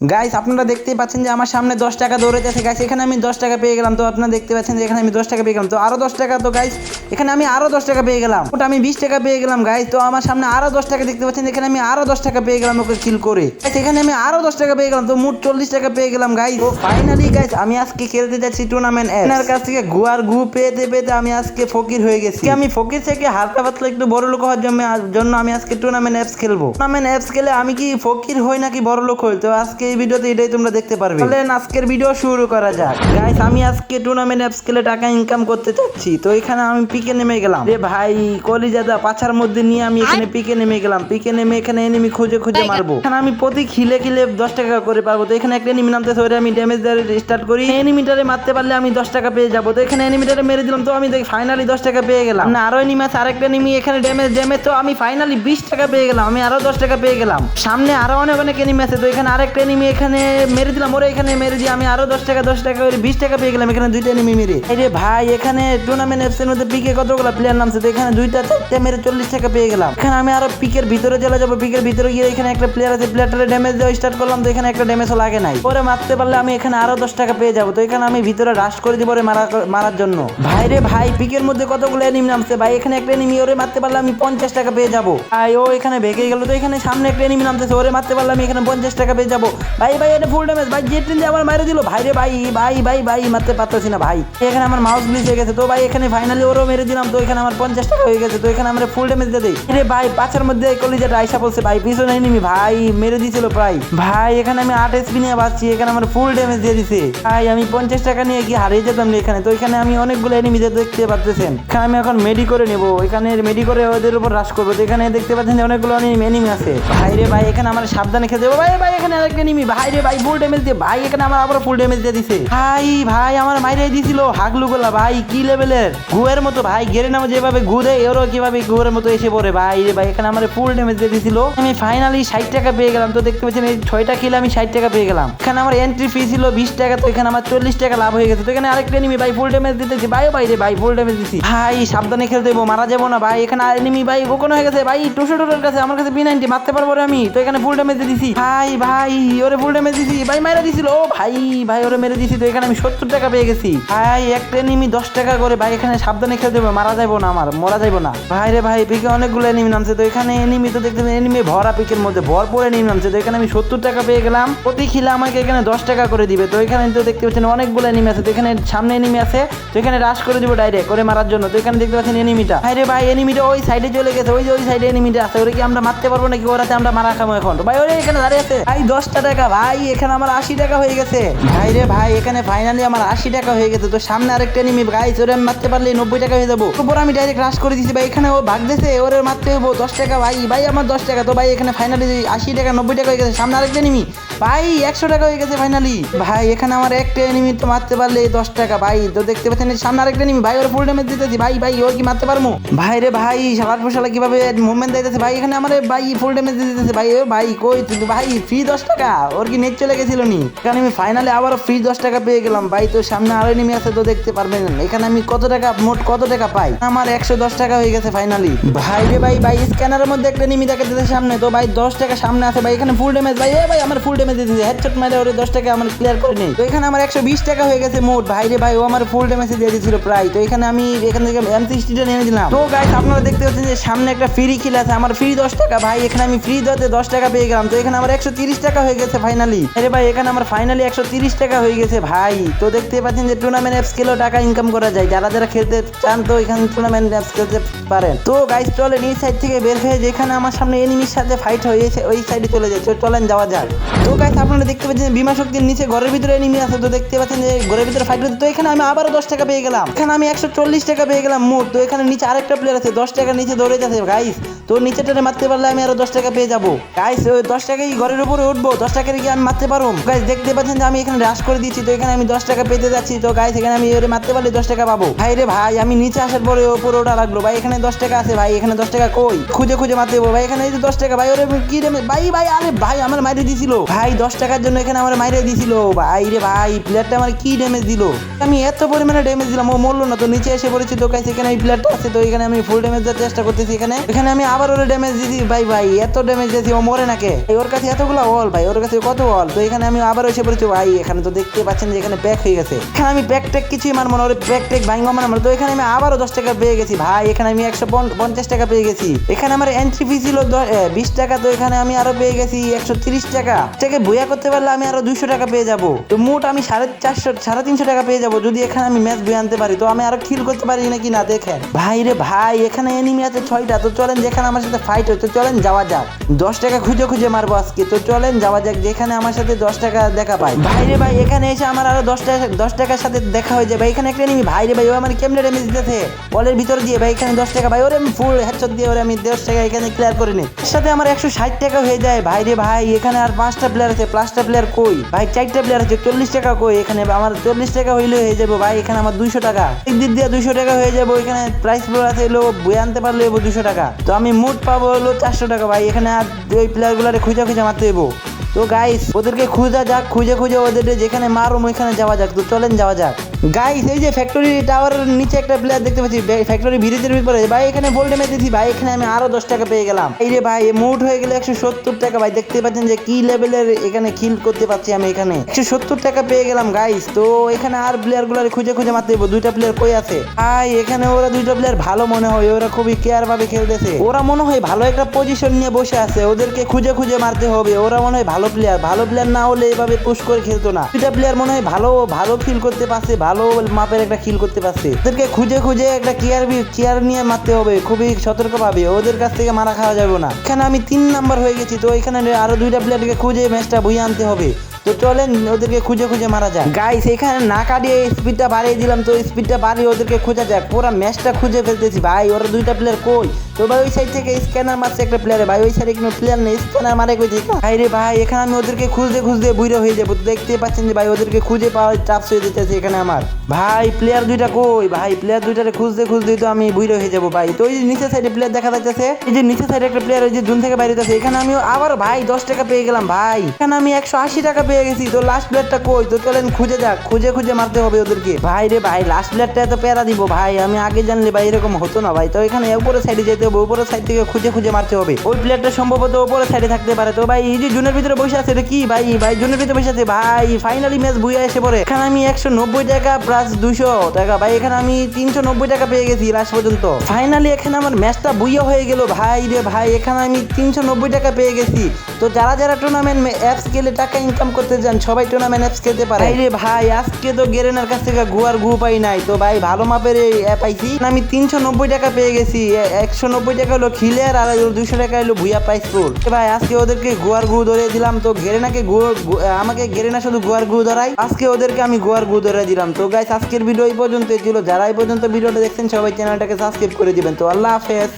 Guys আপনারা দেখতেই পাচ্ছেন যে আমার সামনে দশ টাকা দৌড়াইতেছে। গাইস এখানে আমি দশ টাকা পেয়ে গেলাম। তো আপনারা দেখতে পাচ্ছেন যে এখানে আমি দশ টাকা পেয়ে গেলাম। তো আরও দশ টাকা, তো গাইস এখানে আমি আরও দশ টাকা পেয়ে গেলাম। ওটা আমি বিশ টাকা পেয়ে গেলাম গাইস তো আমার সামনে আরও দশ টাকা দেখতে পাচ্ছেন এখানে আমি আরও দশ টাকা পেয়ে গেলাম ওকে কিল করে। এখানে আমি আরও দশ টাকা পেয়ে গেলাম, তো মোট চল্লিশ টাকা পেয়ে গেলাম গাইস তো ফাইনালি গাইস আমি আজকে খেলতে যাচ্ছি টুর্নামেন্ট এর কাছ থেকে গুয়ার গু পেতে পেতে আমি আজকে ফকির হয়ে গেছি। আমি ফকির থেকে হালকা পাতলা একটু বড় লোক হওয়ার জন্য জন্য আমি আজকে টুর্নামেন্ট অ্যাপস খেলব। টুর্নামেন্ট অ্যাপস খেলে আমি কি ফকির হই নাকি বড় লোক হই? তো আজকে এই ভিডিওতে এটাই তোমরা দেখতে পারবে। তাহলে আজকের ভিডিও শুরু করা যাক। গাইস আমি আজকে টুর্নামেন্ট অ্যাপস খেলে টাকা ইনকাম করতে চাচ্ছি তো এখানে আমি পিকে নেমে গেলাম। রে ভাই কলিজাদা পাছার মধ্যে নিয়ে আমি এখানে পিকে নেমে গেলাম। পিকে নেমে এখানে এনিমি খুঁজে খুঁজে মারবো। এখানে আমি প্রতি খিলে খিলে দশ টাকা করে পারব তো এখানে একটা এনিমি নামতে ওরে আমি ড্যামেজ দেওয়ার স্টার্ট করি। এনিমিটারে মারতে পারলে আমি দশ টাকা পেয়ে যাব। তো এখানে এনিমিটারে মেরে দিলাম। তো আমি ফাইনালি দশ টাকা পেয়ে গেলাম। না আরও এনিমি আছে। আরেকটা এনিমি এখানে ড্যামেজ ড্যামেজ তো আমি ফাইনালি বিশ টাকা পেয়ে গেলাম। আমি আরও দশ টাকা পেয়ে গেলাম। সামনে আরও অনেক অনেক এনিমি আছে। তো এখানে আরেকটা এনিমি এখানে মেরে দিলাম, ওরে এখানে মেরে দিয়ে আমি আরও দশ টাকা দশ টাকা করে বিশ টাকা পেয়ে গেলাম এখানে দুইটা এনিমি মেরে। রে ভাই, এখানে টুর্নামেন্ট এর মধ্যে পিকে কতগুলো প্লেয়ার নামছে? তো এখানে দুইটা, চারটে মেরে চল্লিশ টাকা পেয়ে গেলাম। এখানে আমি আরও পিকের ভিতরে চলে যাব, পিকের ভিতরে গিয়ে এখানে একটা প্লেয়ার আছে প্লেয়ারটারে ড্যামেজ দেওয়া স্টার্ট করলাম, তো এখানে একটা ড্যামেজও লাগে নাই। পরে মারতে পারলে আমি এখানে আরও দশ টাকা পেয়ে যাব, তো এখানে আমি ভিতরে রাশ করে দিব মারা, মারার জন্য। ভাই রে ভাই, পিকের মধ্যে কতগুলো এনিমি নামছে? ভাই, এখানে একটা এনিমি ওরে মারতে পারলে আমি পঞ্চাশ টাকা পেয়ে যাব। ভাই, ও এখানে ভেঙে গেল, তো এখানে সামনে একটা এনিমি নামতেছে, ওরে মারতে পারলে আমি এখানে পঞ্চাশ টাকা পেয়ে যাব। ভাই ভাই, এটা ফুল ড্যামেজ ভাই জেট দিয়ে আমার মারে দিল। ভাই রে ভাই ভাই ভাই ভাই, মারতে পারতেছি না ভাই। এখানে আমার মাউস গ্লিচ হয়ে গেছে। তো ভাই, এখানে ফাইনালি ওরও মেরে দিলাম। তো এখানে আমার পঞ্চাশ টাকা হয়ে গেছে। তো এখানে আমরা ফুল ড্যামেজ দিয়ে দিই। রে ভাই, পাঁচের মধ্যে কলিজাটা আইসা বলছে ভাই, পিছনে এনিমি ভাই, মেরে দিয়েছিল প্রায়। ভাই, এখানে আমি আট এসপি নিয়ে বাঁচছি। এখানে আমার ফুল ড্যামেজ দিয়ে দিছে। ভাই, আমি পঞ্চাশ টাকা নিয়ে কি হারিয়ে যেতাম না এখানে। তো এখানে আমি অনেকগুলো এনিমি দেখতে পাচ্ছেন এখানে আমি এখন মেডি করে নেব। এখানে মেডি করে ওদের উপর রাশ করব। তো এখানে দেখতে পাচ্ছেন যে অনেকগুলো এনিমি আছে। ভাই রে ভাই, এখানে আমার সাবধানে খেতে ভাই ভাই, এখানে আরেকটা এনিমি ভাই রে ভাই ফুল ড্যামেজ দিয়ে, ভাই, এখানে আমার আবার ফুল ড্যামেজ দিয়ে দিছে। ভাই ভাই, আমার মাইরে দিছিল, হাগলু গোলা, ভাই, কি লেভেলের গুয়ের মতো, ভাই গেরে নামে যেভাবে ঘুরে, এরও কীভাবে গুয়ের মতো এসে পড়ে, ভাই রে ভাই, এখানে আমার ফুল ড্যামেজ দিয়ে দিছিল। আমি ফাইনালি ষাট টাকা পেয়ে গেলাম, তো দেখতে পাচ্ছেন এই ছয়টা কিলে আমি ষাট টাকা পেয়ে গেলাম। এখানে আমার এন্ট্রি ফি ছিল বিশ টাকা, তো এখানে আমার চল্লিশ টাকা লাভ হয়ে গেছে। তো এখানে আরেকটা এনিমি ভাই ফুল ড্যামেজ দিতেছি। ভাই ভাই রে ভাই ফুল ড্যামেজ দিছি। ভাই, সাবধানে খেলতে দেবো মারা যাব না, ভাই। এখানে এনিমি ভাই গোকন হয়ে গেছে। ভাই টুসো টোটোর কাছে, আমার কাছে বি নাইনটি মারতে পারব আমি। তো এখানে ফুল ড্যামেজ দিছি। ভাই ভাই ওরে ফুল ড্যামেজ দিছি। ভাই মারা দিছিল। ও ভাই ভাই, ওরে মেরে দিছি তো এখানে আমি সত্তর টাকা পেয়ে গেছি। ভাই একটা নিমি দশ টাকা করে, ভাই, এখানে সাবধানে খেলতে হবে, মারা যাব না আমার, মরা যাব না। ভাই রে ভাই, পিকে অনেকগুলো এনিমি নামছে তো এখানে এনিমি তো দেখতে এনিমি ভরা পিকের মধ্যে ভর ভরপুর এনিমি নামছে তো এখানে আমি সত্তর টাকা পেয়ে গেলাম। প্রতি খিলে আমাকে এখানে দশ টাকা করে দিবে তো এখানে তো দেখতে পাচ্ছেন অনেকগুলো এনিমি আছে তো এখানে সামনে এনিমি আছে তো এখানে রাশ করে দিব ডাইরেক্ট করে মারার জন্য তো এখানে দেখতে পাচ্ছেন এনিমিটা ভাই রে ভাই এনিমিটা ওই সাইডে চলে গেছে, ওই যে ওই সাইডে এনিমিটা আছে, ওরে কি আমরা মারতে পারব নাকি? ওরাতে আমরা মারা খাব এখন। ভাই, ওরে এখানে দাঁড়িয়ে আছে। ভাই দশটা টাকা ভাই, এখানে আমার আশি টাকা হয়ে গেছে। ভাই রে ভাই, এখানে ফাইনালি আমার আশি টাকা হয়ে গেছে। তো সামনে আরেকটা নিমি ভাই ওরে মারতে পারলে নব্বই টাকা হয়ে যাব। তারপর আমি ডাইরেক্ট রাশ করে দিছি, ভাই, এখানে ও ভাগ দিয়েছে ওরে মারতে হব দশ টাকা, ভাই ভাই, আমার দশ টাকা। তো ভাই, এখানে ফাইনালি আশি টাকা, নব্বই টাকা হয়ে গেছে, সামনে আরেকটা এনিমি ভাই, একশো টাকা হয়ে গেছে ফাইনালি ভাই, এখানে আমার একটা এনিমি তো মারতে পারলে দশ টাকা। ভাই, তো দেখতে পাচ্ছেন সামনে আরেকটা এনিমি ভাই, ওর ফুল ড্যামেজ দিতেছি। ভাই ভাই ওর কি মারতে পারব ভাই রে ভাই সালার ফসলা কীভাবে মুভমেন্ট দিতেছে? ভাই, এখানে আমার ভাই ফুল ড্যামেজ দিতেছে। ভাই, ও ভাই, কই তুই? ভাই ফ্রি দশ টাকা? ওর কি নেট চলে গেছিল নি? এখানে আমি ফাইনালি আবারও ফ্রি দশ টাকা পেয়ে গেলাম। ভাই, তো সামনে আরও এনিমি আছে, তো দেখতে পারবেন। এখানে আমি কত টাকা, মোট কত টাকা পাই? আমার একশো দশ টাকা হয়ে গেছে ফাইনালি ভাই রে ভাই ভাই স্ক্যানারের মধ্যে একটা এনিমি দেখা দিতেছে সামনে। তো ভাই, দশ টাকা সামনে আছে। ভাই, এখানে ফুল ড্যামেজ ভাই, এ ভাই, আমার ফুল ড্যামেজ দিতেছে হেডশট মেরে ওরে দশ টাকা আমার ক্লিয়ার করে নেই। তো এখানে আমার একশো বিশ টাকা হয়ে গেছে মোট। ভাই রে ভাই, ও আমার ফুল ড্যামেজ দিয়ে দিয়েছিল প্রায়। তো এখানে আমি এখান থেকে এম সিক্সটিটা নিয়ে দিলাম তো গাইস আপনারা দেখতে পাচ্ছেন যে সামনে একটা ফ্রি কিল আছে। আমার ফ্রি দশ টাকা। ভাই, এখানে আমি ফ্রি দতে দশ টাকা পেয়ে গেলাম। তো এখানে আমার একশো তিরিশ টাকা হয়ে গেছে ফাইনালি আরে ভাই, এখানে আমার ফাইনালি একশো তিরিশ টাকা হয়ে গেছে ভাই। তো দেখতে পাচ্ছেন যে টুর্নামেন্ট অ্যাপস খেলেও টাকা ইনকাম করা যায়। যারা যারা খেলতে চান তো এখানে টুর্নামেন্ট অ্যাপস খেলতে পারেন। তো গাইস চলেন এই সাইড থেকে বের হয়ে যেখানে আমার সামনে এনিমির সাথে ফাইট হয়েছে, ওই সাইডে চলে যায় তো চলেন, যাওয়া যাক। তো গাইস আপনারা দেখতে পাচ্ছেন বিমা শক্তির নিচে ঘরের ভিতরে এনিমি আছে, তো দেখতে পাচ্ছেন যে ঘরের ভিতরে ফাইট তো এখানে আমি আবারও দশ টাকা পেয়ে গেলাম। এখানে আমি একশো চল্লিশ টাকা পেয়ে গেলাম মোট। তো এখানে নিচে আরেকটা প্লেয়ার আছে, দশ টাকা নিচে দৌড়ে যাচ্ছে গাইস তো নিচেটারে মারতে পারলে আমি আরও দশ টাকা পেয়ে যাব। গাইস ওই দশ টাকাই ঘরের উপরে উঠবো, দশ টাকা কি আমি মারতে পারব? গাইস দেখতে পাচ্ছেন যে আমি এখানে রাশ করে দিচ্ছি তো এখানে আমি দশ টাকা পেতে যাচ্ছি। তো গাইস এখানে আমি ওরে মারতে পারলে দশ টাকা পাবো। ভাই রে ভাই, আমি নিচে আসার পরে উপরে ওটা লাগল। ভাই, এখানে দশ টাকা আছে, ভাই, এখানে দশ টাকা কই? খুঁজে খুঁজে মারতে ভাই, এখানে এই যে দশ টাকা, ভাই, ওরে কি রে, ভাই ভাই, আরে ভাই, আমার মাইরে দিছিল। ভাই দশ টাকার জন্য এখানে আমার মাইরে দিছিল। ভাই রে ভাই প্লেয়ারটা আমার কি ড্যামেজ দিল? আমি এত পরিমাণে ড্যামেজ দিলাম, ও মরলো না তো, নিচে এসে পড়েছি তো গাইস এখানে এই প্লেয়ারটা আছে তো, এখানে আমি ফুল ড্যামেজ দেওয়ার চেষ্টা করতেছি এখানে। এখানে আমি আবার ওর ড্যামেজ দিছি। ভাই ভাই, এত ড্যামেজ দিয়েছি, ও মরে নাকে? ওর কাছে এতগুলো অল ভাই, ওর কাছে কত অল তো এখানে আমি আবার এসে পড়েছি, ভাই, এখানে তো দেখতে পাচ্ছেন যে এখানে প্যাক হয়ে গেছে। এখানে আমি প্যাক ট্যাক কিছুই মানবো না, ওর প্যাক ট্যাক ভাঙ্গো মানবো তো এখানে আমি আবারও দশ টাকা পেয়ে গেছি, ভাই, এখানে আমি একশো পঞ্চাশ টাকা পেয়ে গেছি। এখানে আমার এন্ট্রি ফি ছিল বিশ টাকা, তো এখানে আমি আরও পেয়ে গেছি একশো তিরিশ টাকা। থেকে বইয়া করতে পারলে আমি আরও দুইশো টাকা পেয়ে যাব। তো মোট আমি সাড়ে চারশো, সাড়ে তিনশো টাকা পেয়ে যাব। যদি এখানে আমি ম্যাচ বই আনতে পারি, তো আমি আরও খিল করতে পারি নাকি না, দেখেন। ভাই রে ভাই, এখানে এনিমি আছে ছয়টা, তো চলেন যেখানে আমার সাথে ফাইট হচ্ছে চলেন যাওয়া যাক। দশ টাকা খুঁজে খুঁজে মারবো আজকে, তো চলেন যাওয়া যাক যেখানে আমার সাথে দশ টাকা দেখা পাই ভাই রে ভাই, এখানে এসে আমার আরও দশ টাকা, দশ টাকার সাথে দেখা হয়ে যায়। ভাই, এখানে একটা এনিমি ভাই রে ভাই, ও আমার কেমনে ড্যামেজ দিতেছে? বলের ভিতর দিয়ে, ভাই, এখানে দশ টাকা, ভাই, ওরে আমি ফুল হেডশট দিয়ে, ওরে আমি দশ টাকা এখানে ক্লিয়ার করে নিই সাথে আমার একশো ষাট টাকা হয়ে যায়। ভাই রে ভাই, এখানে আর পাঁচটা প্লেয়ার আছে পাঁচটা প্লেয়ার কই? ভাই চারটা প্লেয়ার আছে, চল্লিশ টাকা কই? এখানে আমার চল্লিশ টাকা হইলে হয়ে যাব, ভাই, এখানে আমার দুইশো টাকা। একদিক দিয়ে দুইশো টাকা হয়ে যাব এখানে প্রাইস প্লেয়ার আছে হলো বই আনতে পারলে দুশো টাকা। তো আমি মুড পাবো হলো চারশো টাকা, ভাই, এখানে আর ওই প্লেয়ারগুলোরে খুঁজা খুঁজে মারতে দেবো তো গাইস ওদেরকে খুঁজা যাক, খুঁজে খুঁজে ওদের যেখানে মারুম ওইখানে যাওয়া যাক। তো চলেন যাওয়া যাক। গাইস এই যে ফ্যাক্টরি টাওয়ারের নিচে একটা প্লেয়ার দেখতে পাচ্ছি। ফ্যাক্টরি ভিড়িতে ভিতরে। ভাই, এখানে বল ডেমে দিয়েছি। ভাই, এখানে আমি আরও দশ টাকা পেয়ে গেলাম। এই রে ভাই মুড হয়ে গেলে একশো সত্তর টাকা। ভাই, দেখতে পাচ্ছেন যে কি লেভেলের এখানে কিল করতে পারছি আমি এখানে। একশো সত্তর টাকা পেয়ে গেলাম গাইস তো এখানে আর প্লেয়ারগুলার খুঁজে খুঁজে মারতে দেবো দুইটা প্লেয়ার কই আছে? ভাই, এখানে ওরা দুইটা প্লেয়ার ভালো মনে হয়। ওরা খুবই কেয়ার ভাবে খেলতেছে। ওরা মনে হয় ভালো একটা পজিশন নিয়ে বসে আছে। ওদেরকে খুঁজে খুঁজে মারতে হবে। ওরা মনে হয় ভালো প্লেয়ার ভালো প্লেয়ার না হলে এভাবে পুশ করে খেলতো না। দুইটা প্লেয়ার মনে হয় ভালো ভালো ফিল করতে পারছে, ভালো মাপের একটা কিল করতে পারছে। ওদেরকে খুঁজে খুঁজে একটা কেয়ার কেয়ার নিয়ে মারতে হবে, খুবই সতর্ক ভাবে ওদের কাছ থেকে মারা খাওয়া যাবে না। এখানে আমি তিন নাম্বার হয়ে গেছি, তো এখানে আরও দুইটা প্লেয়ারকে খুঁজে ম্যাচটা বইয়ে আনতে হবে। তো চলেন, ওদেরকে খুঁজে খুঁজে মারা যাক। গাইস এখানে না কাটিয়ে স্পিডটা বাড়িয়ে দিলাম, তো স্পিডটা বাড়িয়ে ওদেরকে খোঁজা যাক। পুরো ম্যাচটা খুঁজে ফেলতেছি। ভাই, ওরা দুইটা প্লেয়ার কই? তো ভাই ওই সাইড থেকে স্ক্যানার মারছে একটা প্লেয়ারে ভাই ওই সাইডে কোনো প্লেয়ার নেই স্ক্যানার মারে কই দিক ভাই রে ভাই এখানে আমি ওদেরকে খুঁজতে খুঁজতে বুইরে হয়ে যাব। তো দেখতে পাচ্ছেন যে ভাই ওদেরকে খুঁজে পাওয়া টাপস হয়ে যেতেছে এখানে আমার। ভাই প্লেয়ার দুইটা কই? ভাই প্লেয়ার দুইটারে খুঁজতে খুঁজতে তো আমি বুইরে হয়ে যাব ভাই। তো ওই যে নিচে সাইডে প্লেয়ার দেখা যাচ্ছে এই যে নিচে সাইডে একটা প্লেয়ার ওই যে জুন থেকে বাইরে যাচ্ছে এখানে আমি আবার ভাই দশ টাকা পেয়ে গেলাম ভাই। এখানে আমি একশো আশি টাকা পেয়ে গেছি তো লাস্ট প্লেয়ারটা কই? তো চলেন খুঁজে যাক খুঁজে খুঁজে মারতে হবে ওদেরকে। ভাই রে ভাই লাস্ট প্লেয়ারটা এত প্যারা দিব ভাই আমি আগে জানলে ভাই এরকম হতো না ভাই। তো এখানে উপরে সাইডে যেতে হবে, উপরের সাইড থেকে খুঁজে খুঁজে মারতে হবে। ওই প্লেয়ারটা সম্ভবত উপরের সাইডে থাকতে পারে। তো ভাই, এই যে জুনের ভিতরে বসে আছে কি ভাই? ভাই, জুনের ভিতরে বসে আছে। ভাই ফাইনালি ম্যাচ বুয়ে এসে পড়ে। এখানে আমি একশো নব্বই টাকা প্লাস দুশো টাকা। ভাই, এখানে আমি তিনশো নব্বই টাকা পেয়ে গেছি লাস্ট পর্যন্ত। ফাইনালি এখানে আমার ম্যাচটা বুইয়া হয়ে গেল। ভাই রে ভাই, এখানে আমি তিনশো নব্বই টাকা পেয়ে গেছি। তো যারা যারা টুর্নামেন্ট অ্যাপস খেলে টাকা ইনকাম করতে চান, সবাই টুর্নামেন্ট অ্যাপস খেলতে পারে। ভাই রে ভাই, আজকে তো গেরেনার কাছ থেকে গুয়ার গু পাই নাই। তো ভাই, ভালো মাপের অ্যাপ পাইছি আমি তিনশো নব্বই টাকা পেয়ে গেছি। একশো নব্বই টাকা হলো খিলের আর দুশো টাকা হলো ভুইয়া প্রাইস ফুল ভাই, আজকে ওদেরকে গোয়ার গু ধরে দিলাম। তো গেরেনাকে নাকি আমাকে আমাকে গেরেনা শুধু গোয়ার গু ধরাই। আজকে ওদেরকে আমি গোয়ার গু ধরে দিলাম। তো গাইস আজকের ভিডিও এই পর্যন্ত ছিল। যারা এই পর্যন্ত ভিডিওটা দেখছেন, সবাই চ্যানেলটাকে সাবস্ক্রাইব করে দিবেন। তো আল্লাহ হাফেজ।